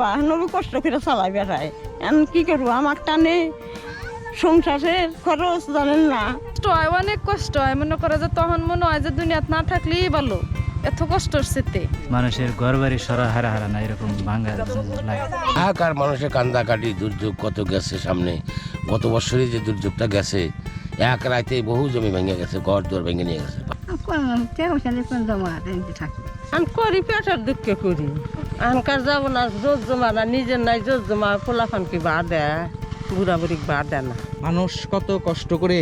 বাবা নবী কষ্ট করে চালাই বেড়ায়। এখন কি করব আমার টানে। সংসারের খরচ জানেন না। কষ্ট হয় অনেক কষ্ট হয় মনে করে যে তখন মনে হয় যে দুনিয়াত না থাকলেই ভালো। এত কষ্ট হচ্ছে। মানুষের ঘর বাড়ি সরা হারা হারা না এরকম ভাঙ্গা লাগে। হাহাকার মানুষের কান্দাকাটি দুর্যোগ কত গেছে সামনে গত বছরই যে দুর্যোগটা গেছে। এক রাতে বহু জমি ভেঙে গেছে ঘর দুয়ার ভেঙে নিয়ে গেছে। আমি করি পেটের দুঃখে করি। আনকার যাব না জোর জমা না নিজের নাই জোর জমা পোলাফানকে বার দেয়? বুড়া বুড়ি বার দেয় না। মানুষ কত কষ্ট করে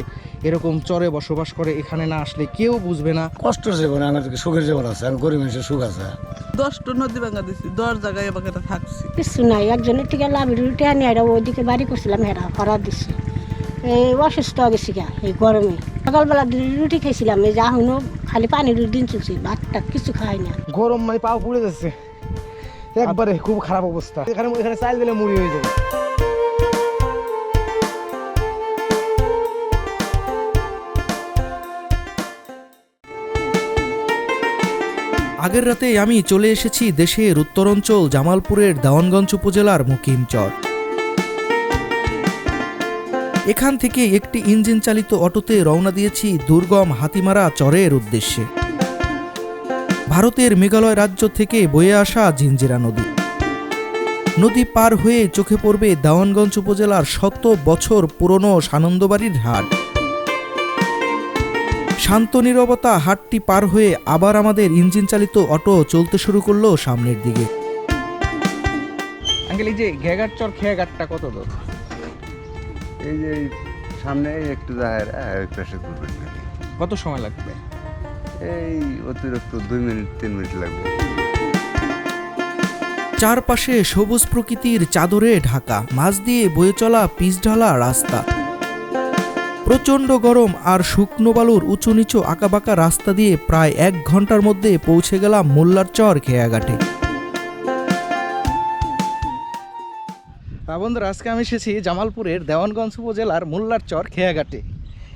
এরকম চরে বসবাস করে এখানে না আসলে কেউ বুঝবে না। কষ্ট জীবন আমার সুখের জীবন আছে আমি গরিব মানুষের সুখ আছে। দশটা নদী ভাঙা দিছি দশ জায়গায় এবার থাকছি। কিছু নাই একজনের থেকে লাভ রুটি আনি আর ওইদিকে বাড়ি করছিলাম হেরা করা দিছি। এই অসুস্থ হয়ে গেছি গা এই গরমে। সকালবেলা রুটি খাইছিলাম এই যা হইনো খালি পানির দিন চলছি ভাতটা কিছু খাই না। গরম মানে পাও পুড়ে যাচ্ছে। একবারে খুব খারাপ অবস্থা। এখানে এখানে চাল দিলে মুড়ি হয়ে যাবে। আগের রাতে আমি চলে এসেছি দেশের উত্তরাঞ্চল, জামালপুরের দেওয়ানগঞ্জ উপজেলার মুকিমচর। এখান থেকে একটি ইঞ্জিন চালিত অটোতে রওনা দিয়েছি দুর্গম হাতিমারা চরের উদ্দেশ্যে। ভারতের মেঘালয় রাজ্য থেকে বয়ে আসা জিঞ্জিরা নদী। নদী পার হয়ে চোখে পড়বে দেওয়ানগঞ্জ উপজেলার শত বছর পুরনো সানন্দবাড়ির হাট। শান্ত নীরবতা হাটটি পার হয়ে আবার আমাদের ইঞ্জিন চালিত অটো চলতে শুরু করল সামনের দিকে। আঙ্কেল এই যে ঘেঘাট চর খেয়াঘাটটা কত দূর? এই যে সামনে একটু যায় ওই পাশে কত সময় লাগবে? এই অতিরিক্ত দুই মিনিট তিন মিনিট লাগবে। চারপাশে সবুজ প্রকৃতির চাদরে ঢাকা মাঝ দিয়ে বয়ে চলা পিচঢালা রাস্তা। প্রচণ্ড গরম আর শুকনো বালুর উঁচু নিচু আঁকাবাঁকা রাস্তা দিয়ে প্রায় এক ঘণ্টার মধ্যে পৌঁছে গেলাম মোল্লার চর খেয়াঘাটে। বন্ধুরা আজকে আমি এসেছি জামালপুরের দেওয়ানগঞ্জ উপজেলার মোল্লার চর খেয়াঘাটে।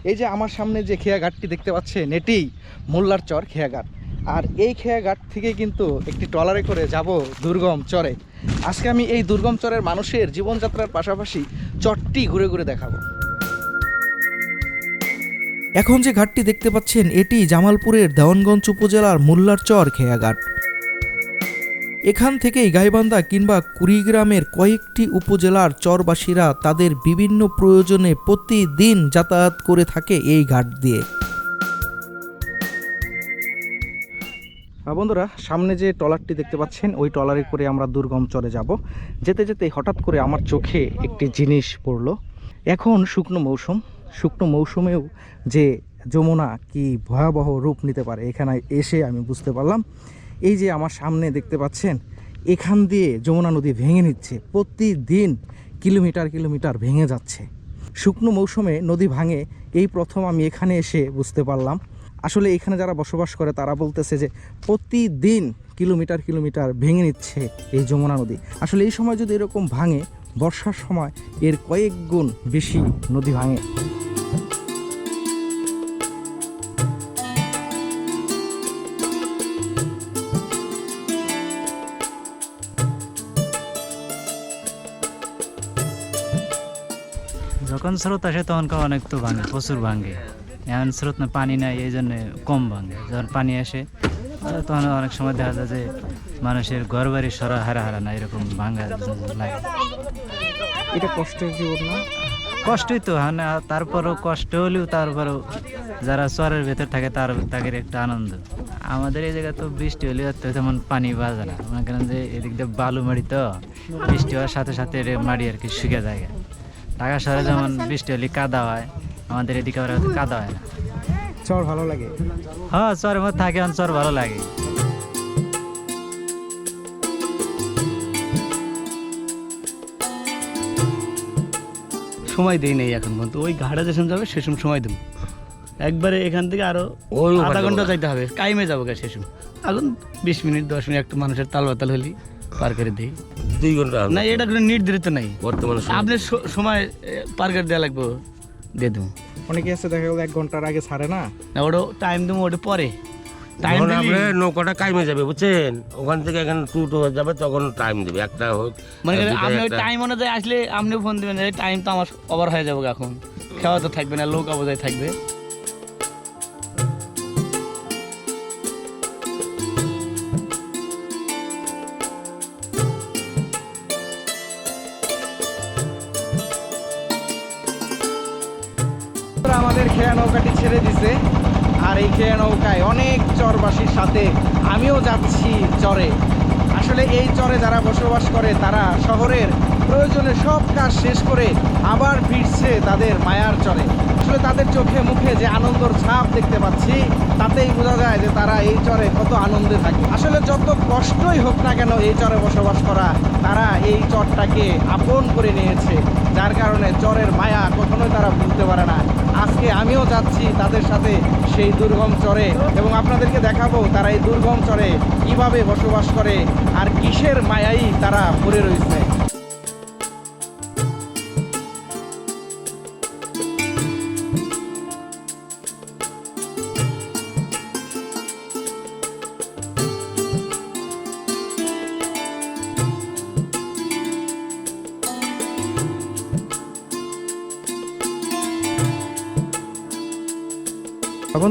এই যে আমার সামনে যে খেয়াঘাটটি দেখতে পাচ্ছেন এটি মোল্লার চর খেয়াঘাট আর এই খেয়াঘাট থেকে কিন্তু একটি ট্রলারে করে যাব দুর্গম চরে। আজকে আমি এই দুর্গম চরের মানুষের জীবনযাত্রার পাশাপাশি চরটি ঘুরে ঘুরে দেখাবো। এখন যে ঘাটটি দেখতে পাচ্ছেন, এটি জামালপুরের দেওয়ানগঞ্জ উপজেলার মোল্লার চর খেয়াঘাট এখান থেকেই গাইবান্ধা কিংবা কুড়িগ্রামের কয়েকটি উপজেলার চরবাসীরা তাদের বিভিন্ন প্রয়োজনে প্রতিদিন যাতায়াত করে থাকে এই ঘাট দিয়ে। বন্ধুরা, সামনে যে ট্রলারটি দেখতে পাচ্ছেন, ওই ট্রলারে করে আমরা দুর্গম চরে যাব। যেতে যেতে হঠাৎ করে আমার চোখে একটি জিনিস পড়ল। এখন শুকনো মৌসুম। শুকনো মৌসুমেও যে যমুনা কি ভয়াবহ রূপ নিতে পারে, এখানে এসে আমি বুঝতে পারলাম। এই যে আমার সামনে দেখতে পাচ্ছেন, এখান দিয়ে যমুনা নদী ভেঙে নিচ্ছে। প্রতিদিন কিলোমিটার কিলোমিটার ভেঙে যাচ্ছে। শুকনো মৌসুমে নদী ভাঙে, এই প্রথম আমি এখানে এসে বুঝতে পারলাম। আসলে এখানে যারা বসবাস করে, তারা বলতেছে যে প্রতিদিন কিলোমিটার কিলোমিটার ভেঙে নিচ্ছে এই যমুনা নদী। আসলে এই সময় যদি এরকম ভাঙে, বর্ষার সময় এর কয়েক গুণ বেশি নদী ভাঙে। যখন স্রোত আসে তখন কা অনেক তো ভাঙে প্রচুর ভাঙে। এখন স্রোত না পানি নাই এই জন্য কম ভাঙে। যখন পানি আসে তখন অনেক সময় দেখা যায় যে মানুষের ঘর বাড়ি সরা হারা হারা না এরকম ভাঙা লাগে। এটা কষ্টের জীবন না? কষ্টই তো হ্যাঁ তারপরও কষ্ট হলেও তারপরেও যারা চরের ভেতর থাকে তার তাদের একটা আনন্দ। আমাদের এই জায়গায় তো বৃষ্টি হলে তো তেমন পানি বাজে না। মনে করেন যে এদিক দিয়ে বালু মাটি তো বৃষ্টি হওয়ার সাথে সাথে মাটি আর কি শুকে যায়। ঢাকা শহরে যেমন বৃষ্টি হলে কাদা হয় আমাদের এদিকে আবার কাদা হয় না। চর ভালো লাগে। হ্যাঁ চরের মধ্যে থাকে এখন চর ভালো লাগে। সময় দেই নেই এখন পর্যন্ত ওই ঘাটে যেসম যাবে সেসম সময় দেবো। একবারে এখান থেকে আরও আধা ঘণ্টা যাইতে হবে কাইমে যাব গা সেসম এখন বিশ মিনিট দশ মিনিট একটু মানুষের তাল বাতাল হলি পার করে দিই। দুই ঘণ্টা না এটা কোনো নির্ধারিত নাই। বর্তমানে সময়। আপনার সময় এ, পার করে দেওয়া লাগবে দিয়ে দেবো। অনেকে আছে দেখা গেলো এক ঘণ্টার আগে ছাড়ে না। না ওটা টাইম দেবো ওটা পরে। টাইম দিলি আপনার নৌকাটা কাইমে যাবে বুঝছেন? ওখান থেকে এখানে টুটো হয়ে যাবে তখন টাইম দেবে। একটা হোক মানে আপনি ওই টাইম অনুযায়ী আসলে আপনি ফোন দিবেন টাইম তো আমার ওভার হয়ে যাবে এখন। খাওয়া তো থাকবে না লোক অবজায় থাকবে। আর নৌকায় অনেক চরবাসীর সাথে। আমিও যাচ্ছি চরে। আসলে এই চরে যারা বসবাস করে, তারা শহরের প্রয়োজনে সব কাজ শেষ করে আবার ফিরছে তাদের মায়ার চরে। আসলে তাদের চোখে মুখে যে আনন্দর ছাপ দেখতে পাচ্ছি, তাতেই বোঝা যায় যে তারা এই চরে কত আনন্দে থাকে। আসলে যত কষ্টই হোক না কেন এই চরে বসবাস করা, তারা এই চরটাকে আপন করে নিয়েছে। যার কারণে চরের মায়া কখনোই তারা ভুলতে পারে না। আজকে আমিও যাচ্ছি তাদের সাথে সেই দুর্গম চরে এবং আপনাদেরকে দেখাবো তারা এই দুর্গম চরে কীভাবে বসবাস করে আর কিসের মায়াই তারা পড়ে রয়েছে।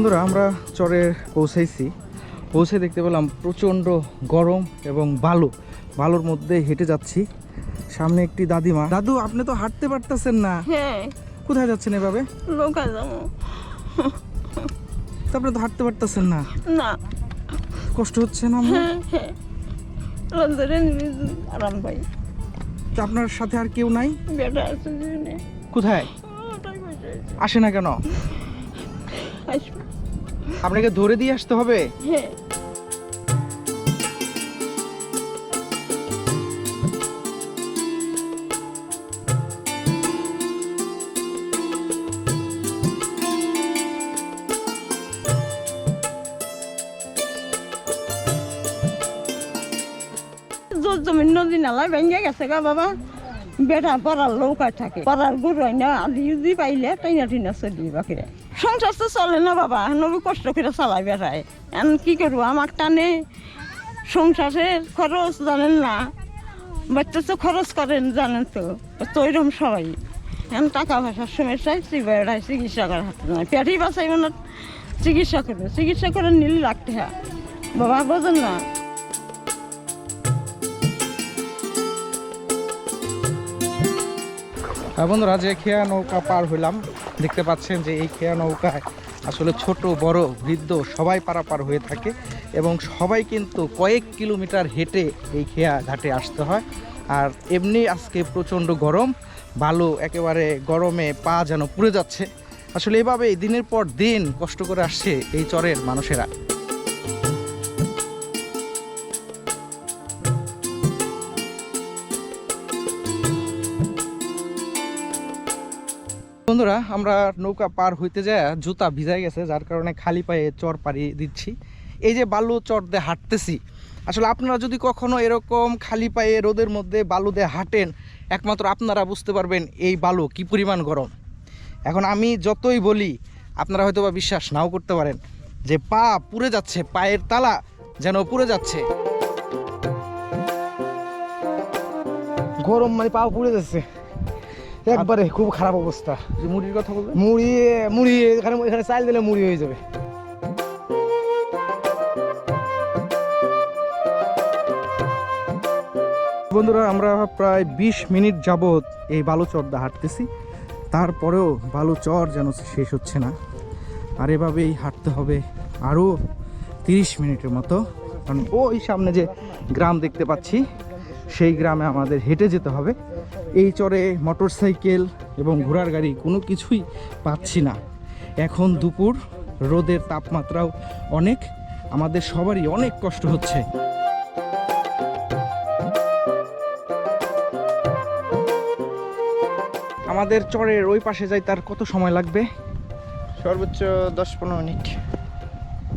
বন্ধুরা আমরা চরে পৌঁছাইছি। পৌঁছে দেখতে পেলাম প্রচণ্ড গরম এবং বালু। বালুর মধ্যে হেঁটে যাচ্ছি। সামনে একটি দাদিমা। দাদু আপনি তো হাঁটতে পারতেছেন না। হ্যাঁ। কোথায় যাচ্ছেন এভাবে? তারপরে তো হাঁটতে পারতেছেন না। না। কষ্ট হচ্ছে না আপনার? হ্যাঁ হ্যাঁ। আরাম পাই। তো আপনার সাথে আর কেউ নাই? কোথায়। আসে না কেন? আপনাকে ধরে দিয়ে আসতে হবে? হ্যাঁ। নদী গেছে বাবা। বেটা পড়ার নৌকায় থাকে। পড়ার গরু না আদি পাইলে টাইনা টিনা চলি বাকিরে সংসার তো চলে না বাবা, নবী কষ্ট করে চালাই বেড়ায়। এখন কি করব, আমার টানে সংসারের খরচ জানেন না, বাচ্চা তো খরচ করেন জানেন তো তো সবাই। এখন টাকা পয়সার সমস্যায় বেড়ায় চিকিৎসা করার হাতে নয় পেটেই বাঁচাই মানে চিকিৎসা করবে। চিকিৎসা করে নিলে লাগতে হয়। বাবা, বোঝেন না বন্ধুরা, যে খেয়া নৌকা পার হইলাম, দেখতে পাচ্ছেন যে এই খেয়া নৌকায় আসলে ছোট, বড়, বৃদ্ধ সবাই পারাপার হয়ে থাকে এবং সবাই কিন্তু কয়েক কিলোমিটার হেঁটে এই খেয়া ঘাটে আসতে হয়। আর এমনি আজকে প্রচণ্ড গরম ভালো একেবারে গরমে পা যেন পুড়ে যাচ্ছে। আসলে এভাবেই দিনের পর দিন কষ্ট করে আসছে এই চরের মানুষেরা। বন্ধুরা, আমরা নৌকা পার হইতে যায় জুতা ভিজাই গেছে, যার কারণে খালি পায়ে চর পাড়ি দিচ্ছি। এই যে বালু চর দিয়ে হাঁটতেছি, আসলে আপনারা যদি কখনো এরকম খালি পায়ে রোদের মধ্যে বালু দিয়ে হাঁটেন, একমাত্র আপনারা বুঝতে পারবেন এই বালু কি পরিমাণ গরম। এখন আমি যতই বলি, আপনারা হয়তো বা বিশ্বাস নাও করতে পারেন যে পা পুড়ে যাচ্ছে, পায়ের তালা যেন পুড়ে যাচ্ছে। গরম মানে পা পুড়ে যাচ্ছে। একবারে খুব খারাপ অবস্থা। যে মুড়ির কথা বলবেন মুড়ি মুড়ি এখানে এখানে চাল দিলে মুড়ি হয়ে যাবে। বন্ধুরা আমরা প্রায় বিশ মিনিট যাবৎ এই বালুচরদা হাঁটতেছি। তারপরেও বালুচর যেন শেষ হচ্ছে না। আর এভাবেই হাঁটতে হবে আরও তিরিশ মিনিটের মতো। কারণ ওই সামনে যে গ্রাম দেখতে পাচ্ছি সেই গ্রামে আমাদের হেঁটে যেতে হবে। এই চরে মোটর সাইকেল এবং ঘোড়ার গাড়ি কোনো কিছুই পাচ্ছি না। এখন দুপুর রোদের তাপমাত্রাও অনেক আমাদের সবারই অনেক কষ্ট হচ্ছে। আমাদের চরের ওই পাশে যাই তার কত সময় লাগবে? সর্বোচ্চ দশ পনেরো মিনিট।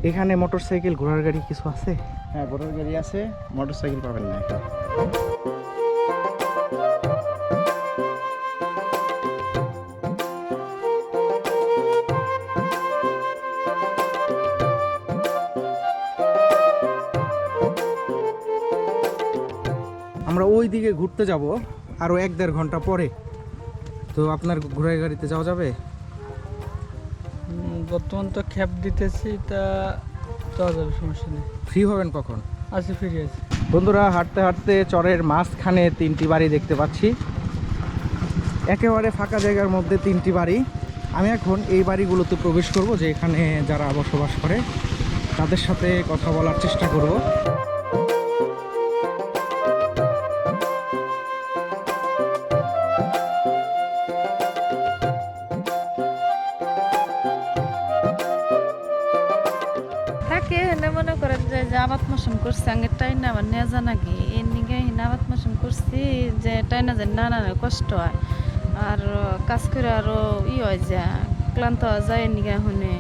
এখানে মোটর সাইকেল ঘোড়ার গাড়ি কিছু আছে? হ্যাঁ বড় গাড়ি আছে মোটর সাইকেল পাবেন না। দিকে ঘুরতে যাব আরও এক দেড় ঘণ্টা পরে। তো আপনার ঘোড়ায় গাড়িতে যাওয়া যাবে? বর্তমান তো খ্যাপ দিতেছি তা যাওয়া যাবে সমস্যা নেই। ফ্রি হবেন কখন? আছে ফ্রি আছে। বন্ধুরা হাঁটতে হাঁটতে চরের মাঝখানে তিনটি বাড়ি দেখতে পাচ্ছি। একেবারে ফাঁকা জায়গার মধ্যে তিনটি বাড়ি। আমি এখন এই বাড়িগুলোতে প্রবেশ করব যে এখানে যারা বসবাস করে তাদের সাথে কথা বলার চেষ্টা করব। থাকে হেনে মনে করেন যে যে আবাদ মৌসুম করছে, আগে টাইনা আমার নেওয়া জানা নাকি এর নিগে আবাদ মৌসুম করছি যে, টাইনা যে নানা কষ্ট হয়। আর কাজ করে আরও ই হয় যে, ক্লান্ত হওয়া যায় নিগে শুনে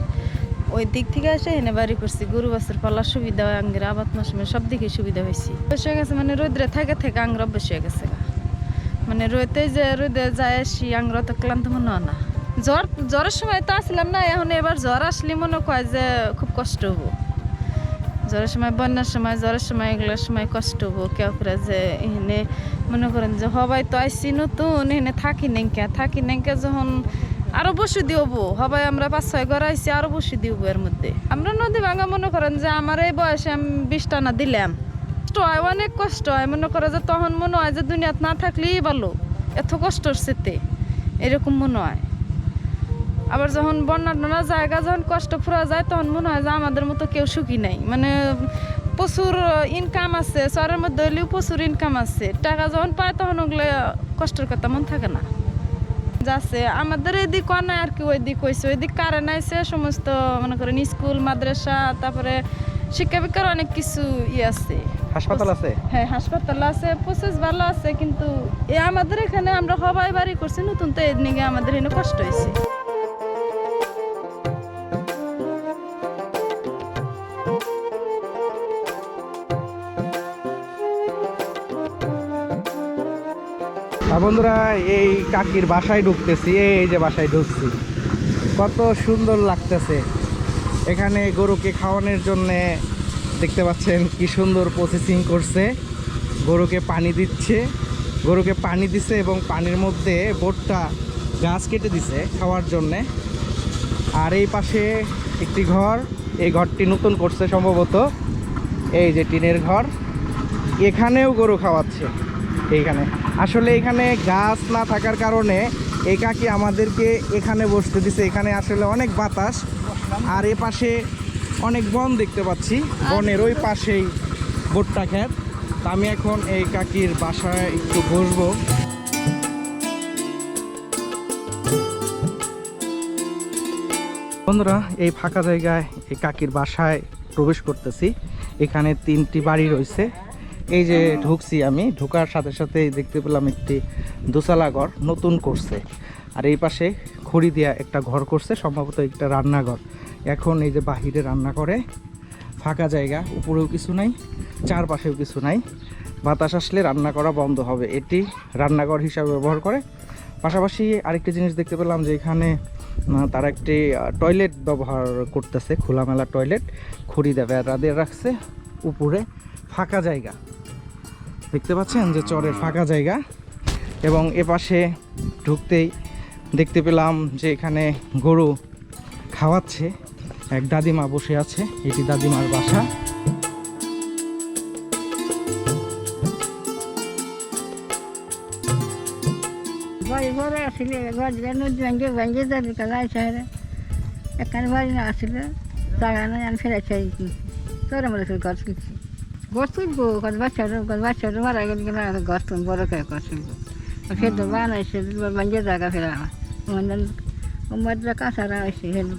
ওই দিক থেকে এসে হেনে বাড়ি করছি, গরু বাছুর পালার সুবিধা হয়, আঙ্গের আবাদ মৌসুমে সব দিকে সুবিধা হয়েছে। হয়ে গেছে মানে রোদ্রে থেকে থেকে আঙ্গর হয়ে গেছে মানে রোদে যে, রোদে যায় আসি, আঙ্গর তো ক্লান্ত মনে হয় না। জ্বর, জ্বরের সময় তো আসলাম না, এখন এবার জ্বর আসলে মনে কয় যে, খুব কষ্ট হব। জ্বরের সময় বন্যার সময়, জ্বরের সময় এগুলোর সময় কষ্ট হব। কেউ করে যে এখানে মনে করেন যে হবাই তো আইসি নতুন, এখানে থাকি নেঙ্কা থাকি নেঙ্কা যখন আরও বসে দিবো। হবাই আমরা পাঁচ ছয় ঘর আইসি, আরও বসে দিব এর মধ্যে। আমরা নদী ভাঙা মনে করেন যে আমার এই বয়সে আমি বিশ টানা দিলাম। কষ্ট হয় অনেক কষ্ট হয়। মনে করে যে তখন মনে হয় যে দুনিয়াত না থাকলেই ভালো। এত কষ্টর সেতে এরকম মনে হয়। আবার যখন বন্যা টন্যা জায়গা যখন কষ্ট ফুরা যায় তখন মনে হয় যে আমাদের মতো কেউ সুখী নাই। মানে প্রচুর ইনকাম আছে শহরের মধ্যে হইলেও প্রচুর ইনকাম আছে। টাকা যখন পায় তখন ওগুলো কষ্টের কথা মন থাকে না। যাচ্ছে আমাদের এদিক নাই আর কি ওই দিক হয়েছে ওই দিক কারেন্ট আইসে সমস্ত মনে করেন স্কুল মাদ্রাসা তারপরে শিক্ষা বিক্ষার অনেক কিছু ই আছে। হাসপাতাল আছে? হ্যাঁ হাসপাতাল আছে প্রসেস ভালো আছে কিন্তু এ আমাদের এখানে আমরা সবাই বাড়ি করছি নতুন তো এদিকে আমাদের এখানে কষ্ট হয়েছে বন্ধুরা, এই কাকির বাসায় ঢুকতেছি, এই যে বাসায় ঢুকছি। কত সুন্দর লাগতেছে। এখানে গরুকে খাওয়ানোর জন্যে দেখতে পাচ্ছেন কি সুন্দর প্রসেসিং করছে। গরুকে পানি দিচ্ছে। গরুকে পানি দিছে এবং পানির মধ্যে বোটটা গাছ কেটে দিছে খাওয়ার জন্যে। আর এই পাশে একটি ঘর, এই ঘরটি নতুন করছে সম্ভবত। এই যে টিনের ঘর, এখানেও গরু খাওয়াচ্ছে। এইখানে। আসলে এখানে গাছ না থাকার কারণে এই কাকি আমাদেরকে এখানে বসতে দিছে। এখানে আসলে অনেক বাতাস, আর এ পাশে অনেক বন দেখতে পাচ্ছি। বনের ওই পাশেই ভুট্টা ক্ষেত তা আমি এখন এই কাকির বাসায় একটু বসবো। বন্ধুরা, এই ফাঁকা জায়গায় এই কাকির বাসায় প্রবেশ করতেছি। এখানে তিনটি বাড়ি রয়েছে। এই যে ঢুকছি আমি, ঢোকার সাথে সাথে দেখতে পেলাম একটি দোতলা ঘর নতুন করছে। আর এই পাশে খড়ি দিয়া একটা ঘর করছে, সম্ভবত একটা রান্নাঘর। এখন এই যে বাহিরে রান্না করে, ফাঁকা জায়গা, উপরেও কিছু নাই, চারপাশেও কিছু নাই। বাতাস আসলে রান্না করা বন্ধ হবে। এটি রান্নাঘর হিসাবে ব্যবহার করে। পাশাপাশি আরেকটি জিনিস দেখতে পেলাম যে এখানে তারা একটি টয়লেট ব্যবহার করতেছে, খোলামেলা টয়লেট। খড়ি দেবে রাদের রাখছে, উপরে ফাঁকা জায়গা। দেখতে পাচ্ছেন যে চরের ফাঁকা জায়গা এবং এপাশে ঢুকতেই দেখতে পেলাম যে এখানে গরু খাওয়াচ্ছে। এক দাদিমা বসে আছে, এটি দাদিমার বাসা। আসলে এখানে আসলে জায়গা নয় আমি ফেরাই চাই তোরা মনে করি ঘর ঘর তুলবো কত বাচ্চা কত বাচ্চা মারা গেলে কিনা? ঘর তুল বড় করে ঘর তুলবো ফের তো বানাইছে ভেঙে জায়গা ফেরা আমার কাঁচারা হয়েছে হেলু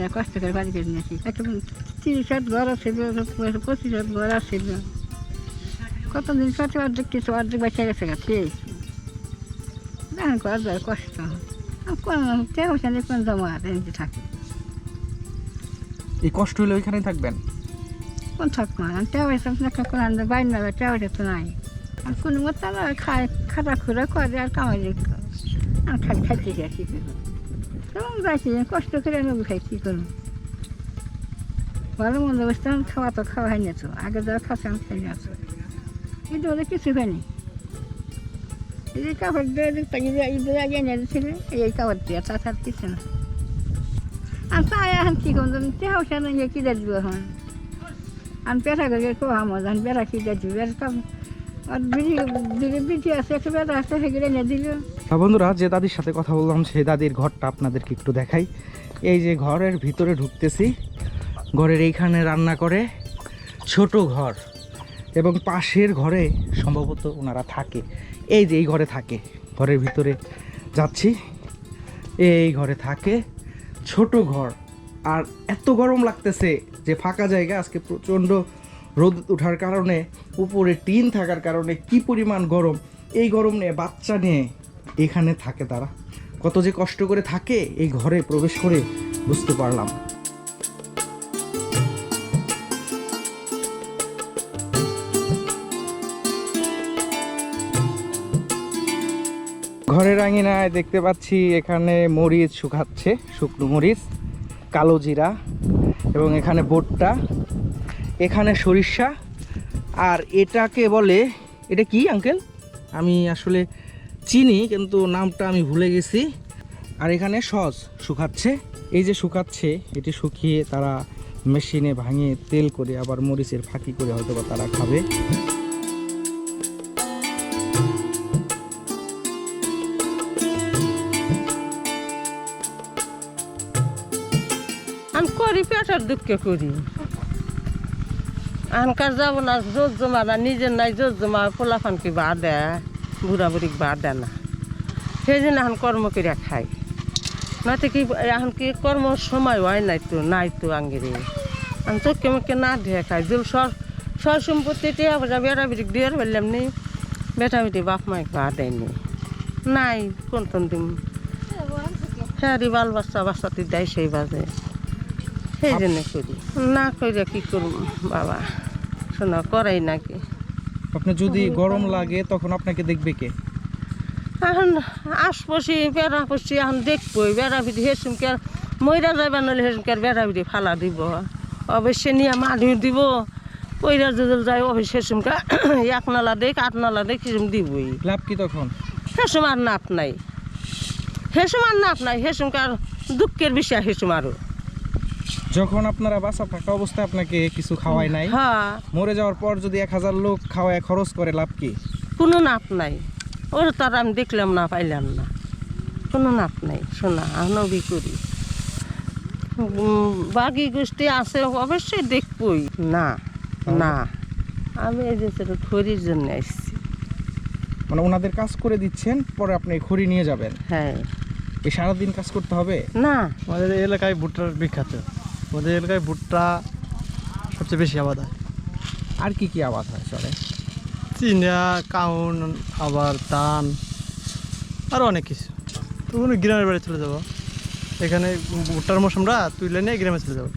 না কষ্ট করে বাড়ি করে নিয়েছি। একটা তিরিশ হাত ঘর ছিল পঁচিশ হাত ঘর ছিল কতদিন সাথে অর্ধেক কিছু অর্ধেক বাচ্চা গেছে কষ্ট কোন জমা থাকে। এই কষ্ট হলে ওইখানেই থাকবেন? কোন থাকব টেও এসব না কোন আনন্দ বাইর না টেও তো নাই। আর কোনো মতো না খায়, খাটা খুঁড়া করে আর কামাই আর খালি খাইতে যাই, কী করব? তেমন যাইছি কষ্ট করে আমি খাই, কী করব? ভালো মন্দ বসতাম খাওয়া তো খাওয়া হয় না তো। আগে যারা খাচ্ছে আমি খাই না তো। কিন্তু ওদের কিছু হয়নি। এই কাপড় দিয়ে ঈদের আগে এনে দিয়েছিল, এই কাপড় দিয়ে তাছাড়া কিছু না। আর তাই এখন কি করলাম তেহাও সে না কি দিব এখন? আমি পেটা করে কোহা মজা বেড়া কি আর কাম আর বিড়ি বিড়ি বিড়ি আছে, একটা বেড়া আছে সেগুলো এনে দিল। বন্ধুরা, যে দাদির সাথে কথা বললাম, সেই দাদির ঘরটা আপনাদেরকে একটু দেখাই। এই যে ঘরের ভিতরে ঢুকতেছি, ঘরের এইখানে রান্না করে ছোট ঘর এবং পাশের ঘরে সম্ভবত ওনারা থাকে। এই যে এই ঘরে থাকে, ঘরের ভিতরে যাচ্ছি। এই ঘরে থাকে ছোট ঘর। আর এত গরম লাগতেছে যে ফাঁকা জায়গা, আজকে প্রচণ্ড রোদ ওঠার কারণে, উপরে টিন থাকার কারণে কি পরিমাণ গরম। এই গরম নিয়ে, বাচ্চা নিয়ে এখানে থাকে তারা। কত যে কষ্ট করে থাকে এই ঘরে প্রবেশ করে বুঝতে পারলাম। ঘরের আঙিনায় দেখতে পাচ্ছি এখানে মরিচ শুকাচ্ছে, শুকনো মরিচ। কালো জিরা এবং এখানে বোটটা এখানে সরিষা, আর এটাকে বলে, এটা কি আঙ্কেল আমি আসলে চিনি, কিন্তু নামটা আমি ভুলে গেছি। আর এখানে সস শুকাচ্ছে। এই যে শুকাচ্ছে, এটি শুকিয়ে তারা মেশিনে ভাঙিয়ে তেল করে আবার মরিচের ফাঁকি করে হয়তো বা তারা খাবে। পেটের দুঃখে করি। আনকার যাব না জোর জমা না নিজের নাই জোর জমা পোলাফানকে বা দেয় বুড়া বুড়িক বা দেয় না। সেই জন্য এখন কর্ম করে খাই। নয়তো কি এখন কি কর্ম সময় হয় নাই তো নাই তো আঙ্গিরে। আমি চোখে মুখে না দিয়ে খাই জল সর সর সম্পত্তি টিয়া পয়সা বেড়া বিড়িক দিয়ে ফেললাম নি বেটা বেটি বাপ মাইক বা দেয়নি। নাই কোন দিন হ্যাঁ রে বাল বাচ্চা বাচ্চাটি দেয় সেই বাজে। সেই জন্য করি। না কইরা কি করব বাবা? শোনা করাই নাকি। আপনি যদি গরম লাগে তখন আপনাকে দেখবে কে? এখন আশপাশি বেড়া পড়ছি এখন দেখবই। বেড়া ভিড়ি হেসুমকে আর ময়রা যাবে নাহলে হেসুমকে আর বেড়া ভিড়ি ফালা দিব। অবশ্যই নিয়ে মানুষ দিব। পয়রা যদি যায় অবশ্যই হেসুমকে এক নালা দেখ আট নালা দেখ হেসুম দিবই। লাভ কি তখন? হেসুম আর নাপ নাই। হেসুম আর নাপ নাই। হেসুমকে আর দুঃখের বিষয় হেসুম আরও। যখন আপনারা বাসা থাকা অবস্থায় আপনাকে কিছু খাওয়ায় নাই হ্যাঁ। মরে যাওয়ার পর যদি এক হাজার লোক খাওয়ায় খরচ করে লাভ কি? কোনো নাপ নাই। ওর তার আমি দেখলাম না পাইলাম না। কোনো নাপ নাই শোনা নবী করি। বাকি গোষ্ঠী আছে অবশ্যই দেখবই। না না। আমি এই যে সেটা খড়ির জন্য এসেছি মানে ওনাদের কাজ করে দিচ্ছেন পরে আপনি খড়ি নিয়ে যাবেন? হ্যাঁ। এই সারাদিন কাজ করতে হবে? না। আমাদের এলাকায় ভুট্টার বিখ্যাত। আমাদের এলাকায় ভুট্টা সবচেয়ে বেশি আবাদ হয়। আর কি কি আবাদ হয় চলে চিনা কাউন আবার ধান আরও অনেক কিছু। তো কোনো গ্রামের বাড়ি চলে যাব। এখানে ভুট্টার মৌসুমরা তুলে নিয়ে গ্রামে চলে যাব।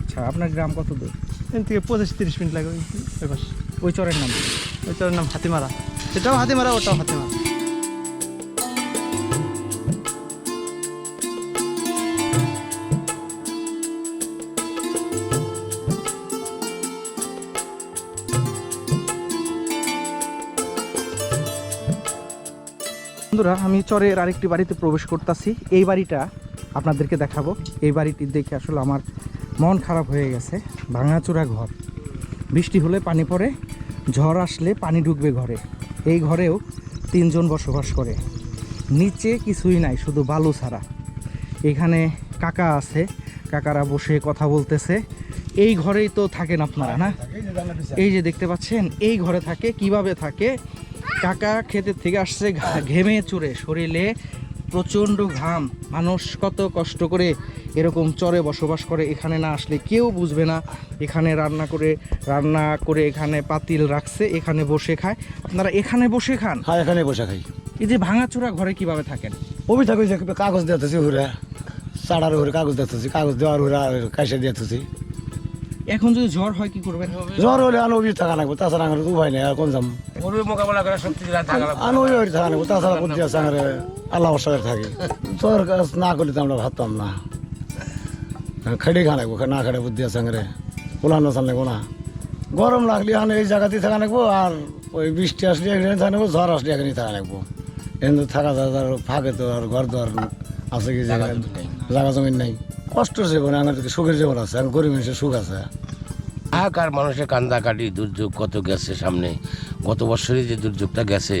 আচ্ছা আপনার গ্রাম কত দূর? এখান থেকে পঁচিশ তিরিশ মিনিট লাগে ওই চরের নাম ওই চরের নাম নাম হাতিমারা। সেটাও হাতিমারা ওটাও হাতিমারা। বন্ধুরা আমি চরের আরেকটি বাড়িতে প্রবেশ করতেছি। এই বাড়িটা আপনাদেরকে দেখাবো। এই বাড়িটি দেখে আসলে আমার মন খারাপ হয়ে গেছে। ভাঙাচোরা ঘর। বৃষ্টি হলে পানি পড়ে ঝড় আসলে পানি ঢুকবে ঘরে। এই ঘরেও তিনজন বসবাস করে। নিচে কিছুই নাই শুধু বালু ছাড়া। এখানে কাকা আছে কাকারা বসে কথা বলতেছে। এই ঘরেই তো থাকেন আপনারা না? এই যে দেখতে পাচ্ছেন এই ঘরে থাকে কীভাবে থাকে? কাকা ক্ষেতের থেকে আসছে ঘেমে চুরে শরীরে প্রচণ্ড ঘাম। মানুষ কত কষ্ট করে এরকম চরে বসবাস করে এখানে না আসলে কেউ বুঝবে না। এখানে রান্না করে রান্না করে এখানে পাতিল রাখছে এখানে বসে খায়। আপনারা এখানে বসে খান। হ্যাঁ এখানে বসে খাই। এই যে ভাঙাচোরা ঘরে কীভাবে থাকেন? ওবি থাকি কাগজ দিতেছি হুরে চাড়ার হুরে কাগজ দিতেছি কাগজ দেওয়ার হুরে কাইসে দিতেছি এখন যদি ঝড় হয় কি করবেন? জ্বর হলে আনো থাকা লাগবে তাছাড়া আমার উপায় নেই আর কোন যাম গরুর মোকাবেলা করে শক্তি থাকা লাগবে। আনো থাকা লাগবে তাছাড়া বুদ্ধি আছে আমার আল্লাহ বসাকে থাকি। জ্বর না করলে তো আমরা ভাবতাম না। খেড়ে খা লাগবো না খেড়ে বুদ্ধি আছে আমার। পোলানো চাল লাগবো না গরম লাগলে এখন এই জায়গাতেই থাকা লাগবো আর ওই বৃষ্টি আসলে এখানে থাকা লাগবো ঝড় আসলে এখানে থাকা লাগবো। এখানে তো থাকা যায় ফাঁকে তো আর ঘর দর আছে কি জায়গা জায়গা জমিন নাই। কষ্টের জীবন আমার তো সুখের জীবন আছে এখন গরিব মানুষের সুখ আছে। হাহাকার মানুষের কান্দাকাটি দুর্যোগ কত গেছে সামনে? গত বছরই যে দুর্যোগটা গেছে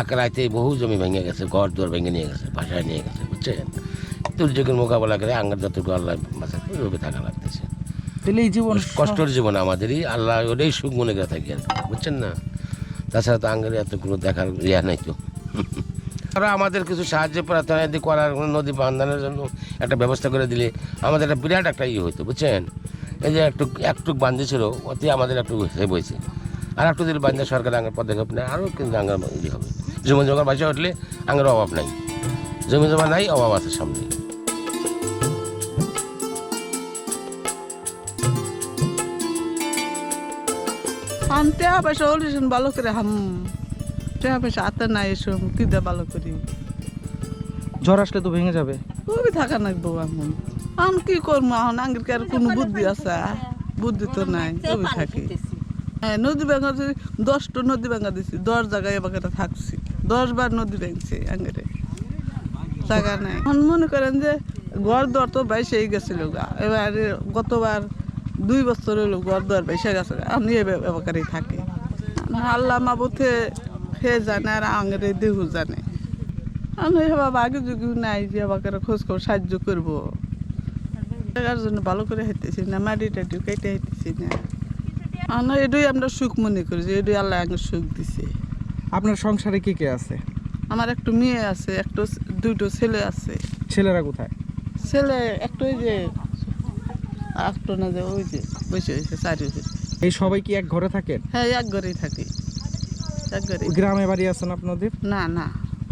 এক রাতে বহু জমি ভেঙে গেছে ঘর দুয়ার ভেঙে নিয়ে গেছে বাসায় নিয়ে গেছে বুঝছেন? দুর্যোগের মোকাবেলা করে আঙ্গার যতটুকু আল্লাহ বাঁচা ওইভাবে থাকা লাগতেছে। তাহলে এই জীবন কষ্টের জীবন আমাদেরই আল্লাহ ওটাই সুখ মনে করে থাকি আর কি, বুঝছেন না? তাছাড়া তো আঙ্গারে এতগুলো দেখার ইয়া নাই তো। আর আমাদের কিছু সাহায্য প্রার্থনা যদি করার নদী বান্ধানোর জন্য একটা ব্যবস্থা করে দিলে আমাদের একটা বিরাট একটা ইয়ে হতো বুঝছেন? এই যে একটু একটু বান্ধে ছিল, অতি আমাদের একটু সেভ হয়েছে আর একটু যদি বান্ধে সরকার আঙ্গের পদক্ষেপ নেয় আরও কিন্তু আঙ্গার ইয়ে হবে। জমি জমার বাসা উঠলে আঙ্গের অভাব নাই। জমি জমা নাই, অভাব আছে সামনে। আন টেহা পয়সা হলিছেন ভালো করে, হাম। টেহা পয়সা হাতে নাই এসব কি দে ভালো করি। ঝড় আসলে তো ভেঙে যাবে। খুবই থাকা নাকবো এখন এখন কি করব? এখন আঙ্গের কি আর কোনো বুদ্ধি আছে? বুদ্ধি তো নাই খুবই থাকি? হ্যাঁ নদী ভাঙা দশটা নদী ভাঙা দিছি দশ জায়গায় এবার থাকছি। দশ বার নদী ভাঙছে আঙ্গেরে। জায়গা নাই। এখন মনে করেন যে ঘর দর তো বাইসেই গেছিল গা। এবার গতবার দুই বছর হলো ঘর দর বাইসে গেছে আমি এবারই থাকি। আল্লাহ মাবুথে হে জানে আর আঙ্গেরে দেহু জানে। আমি বাবা আগে যুগিও নাই যে আমাকে খোঁজ খবর সাহায্য করব। টাকার জন্য ভালো করে হাইতেছি না মাটি টাটি কেটে হাইতেছি না। আমরা এটাই আমরা সুখ মনে করি যে এটাই আল্লাহ আগে সুখ দিছে। আপনার সংসারে কি কে আছে? আমার একটু মেয়ে আছে একটু দুটো ছেলে আছে। ছেলেরা কোথায়? ছেলে একটু ওই যে একটা না যে ওই যে বসে হয়েছে চারি এই সবাই কি এক ঘরে থাকেন? হ্যাঁ এক ঘরেই থাকি। গ্রামে বাড়ি আছেন আপনাদের? না না।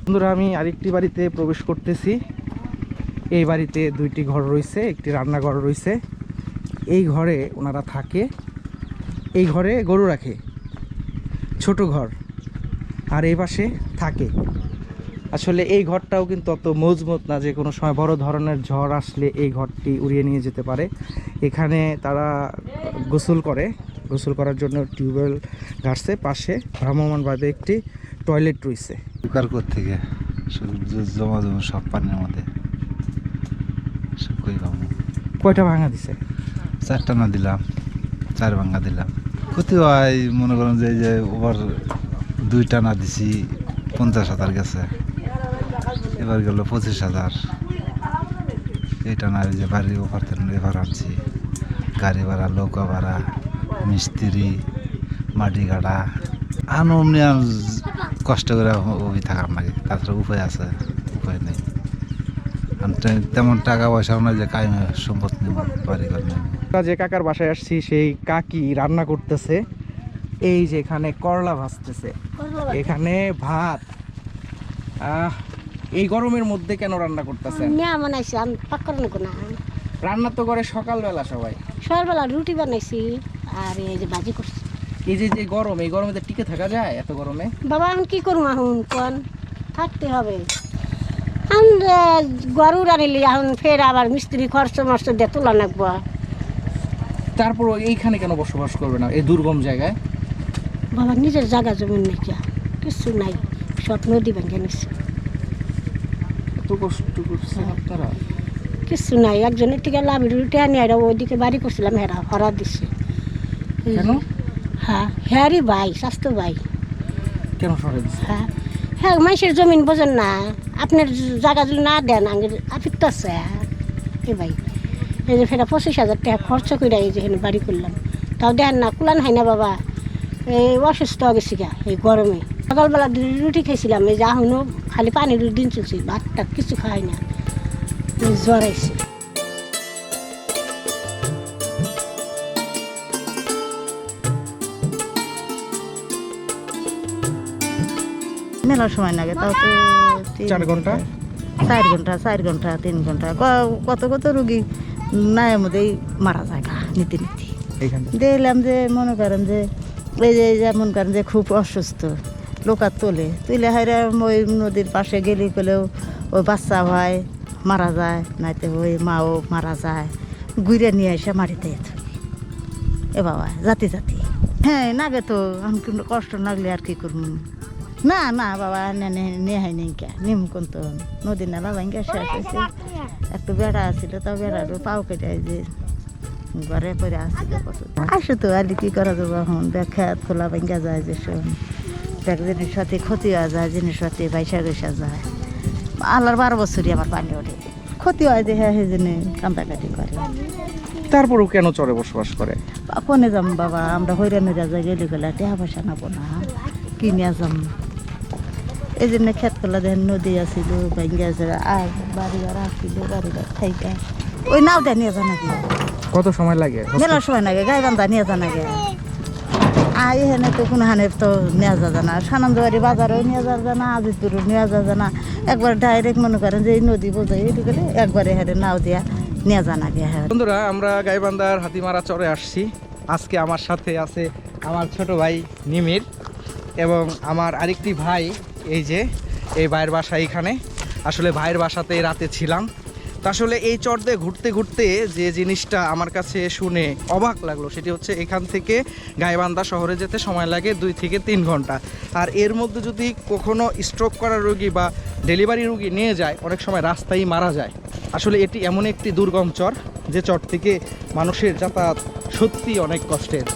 বন্ধুরা আমি আরেকটি বাড়িতে প্রবেশ করতেছি। এই বাড়িতে দুইটি ঘর রয়েছে একটি রান্নাঘর রয়েছে। এই ঘরে ওনারা থাকে। এই ঘরে গরু রাখে। ছোট ঘর। আর এই পাশে থাকে। আসলে এই ঘরটাও কিন্তু অত মজবুত না যে কোনো সময় বড় ধরনের ঝড় আসলে এই ঘরটি উড়িয়ে নিয়ে যেতে পারে। এখানে তারা গোসল করে। গোসল করার জন্য টিউবওয়েল ঘাটছে পাশে ভ্রাম্যমানভাবে একটি টয়লেট রয়েছে। উপকার করতে গিয়ে জমা জমা সব পানির মধ্যে। কয়টা ভাঙা দিছে? চারটা না দিলাম চার ভাঙ্গা দিলাম। ক্ষতি হয় মনে করেন যে এই যে ওভার দুইটা না দিছি পঞ্চাশ হাজার গেছে। এবার গেল পঁচিশ হাজার। এইটা না যে বাড়ি ওভার এবার আনছি। গাড়ি ভাড়া নৌকা ভাড়া। মিস্ত্রি মাটি গাড়া আনমনি আর কষ্ট করে ওই থাকার লাগে তাছাড়া উপায় আছে উপায় নেই। তেমন টাকা পয়সাও নাই যে কাই সম্পদ নেব বাড়ি ঘর নেব যে কাকার বাসায় আসছি সেই কাকি রান্না করতেছে। এই যে এখানে করলা ভাজতেছে। এখানে ভাত। আহ এই গরমের মধ্যে কেন রান্না করতেছেন? মেয়া বানাইছি আমি নাকো রান্না তো করে সকালবেলা সবাই। সকালবেলা রুটি বানাইছি। আর এই যে ভাজি করছি। এই যে যে গরম এই গরমে তো টিকে থাকা যায় এত গরমে? বাবা এখন কি করব এখন? কোন? থাকতে হবে। এখন গরু রানিলি এখন ফের আবার মিস্ত্রি খরচ মরচ দিয়ে তোলা নাকবো তারপর এইখানে কেন বসবাস করবে না এই দুর্গম জায়গায়? বাবা নিজের জায়গা জমিন নাকি কিছু নাই সব নদী ভেঙে নিচ্ছে এত কষ্ট করছে আপনারা? কিছু নাই একজনের থেকে লাভের রুটি আনি আর ওইদিকে বাড়ি করছিলাম হেরা হরা দিচ্ছে কেন? হ্যাঁ হ্যারি ভাই স্বাস্থ্য ভাই। কেন সরে দিচ্ছে হ্যাঁ হ্যাঁ মানুষের জমিন বোঝেন না। আপনার জায়গা যদি না দেন আগে আপিক তো আছে। এ ভাই এই যে ফেরা পঁচিশ হাজার টাকা খরচ করে এই যে বাড়ি করলাম। তাও দেন না কুলান হয় না বাবা। এই অসুস্থ গেছি গা এই গরমে। সকালবেলা রুটি খাইছিলাম এই যে এখনও খালি পানির দিন চলছি ভাত টাত কিছু খাই না। জ্বর আইছে। মেলার সময় লাগে তাও তো চার ঘণ্টা? চার ঘণ্টা চার ঘণ্টা তিন ঘণ্টা। কত কত রুগী নায়ের মধ্যেই মারা যায় গা নীতি নীতি। দেখলাম যে মনে করেন যে এই যে যেমন করেন যে খুব অসুস্থ লোকার তোলে। তুলে হাইরা ওই নদীর পাশে গেলে গেলেও ওই বাচ্চা হয় মারা যায় নাইতে ওই মাও মারা যায় ঘুরে নিয়ে এসে থাকি। এ বাবা জাতি জাতি। হ্যাঁ নাগে তো আমি কষ্ট লাগলে আর কি করব? না না বাবা নেহাই নেই কে নিম কোন তো নদী নালা ভাঙ্গা শেষ হয়েছে একটু বেড়া আছিল তো বেড়ার পাও কেটে যে ঘরে পরে আসছিল কত আসে তো আলি কি করা যাব এখন? দেখ খেত খোলা ভাঙ্গা যায় যে সব দেখ জিনিস সাথে ক্ষতি হয়ে যায় জিনিস সাথে বাইসা গৈসা যায়। আল্লাহর বারো বছরই আমার পানি ওঠে। ক্ষতি হয় যে হ্যাঁ সেই জন্য কান্দাকাটি করে। তারপরেও কেন চরে বসবাস করে? কোনে যাম বাবা আমরা হইরানি রাজা গেলে গেলে টেহা পয়সা নাবো না। কিনিয়া যাম। এই জন্য খেত করলা দেখেন নদী আসিল আছে আর বাড়ি ঘর আসিল বাড়ি ঘর থাইকা। ওই নাও দেয় নিয়ে যা নাকি কত সময় লাগে? মেলার সময় নাগে গাই বান্ধা নিয়ে যা নাগে আর এখানে তো কোনো হানে তো নেওয়া যা না। সানন্দবাড়ি বাজারেও নিয়ে যা যায় না আজিদপুরও নিয়ে যা যায় না। একবার ডাইরেক্ট মনে করেন যে এই নদী বোঝাই গেলে একবারে হেরে নাও দিয়া নিয়ে যা নাগে হ্যাঁ। বন্ধুরা আমরা গাইবান্ধার হাতিমারা চরে আসছি। আজকে আমার সাথে আছে আমার ছোট ভাই নিমির এবং আমার আরেকটি ভাই এই যে, এই ভাইয়ের বাসা এখানে আসলে ভাইয়ের বাসাতে রাতে ছিলাম। তো আসলে এই চর দিয়ে ঘুরতে ঘুরতে যে জিনিসটা আমার কাছে শুনে অবাক লাগল, সেটি হচ্ছে এখান থেকে গাইবান্ধা শহরে যেতে সময় লাগে দুই থেকে তিন ঘণ্টা। আর এর মধ্যে যদি কখনো স্ট্রোক করা রোগী বা ডেলিভারি রোগী নিয়ে যায়, অনেক সময় রাস্তায় মারা যায়। আসলে এটি এমন একটি দুর্গম চর, যে চর থেকে মানুষের যাতায়াত সত্যি অনেক কষ্টের।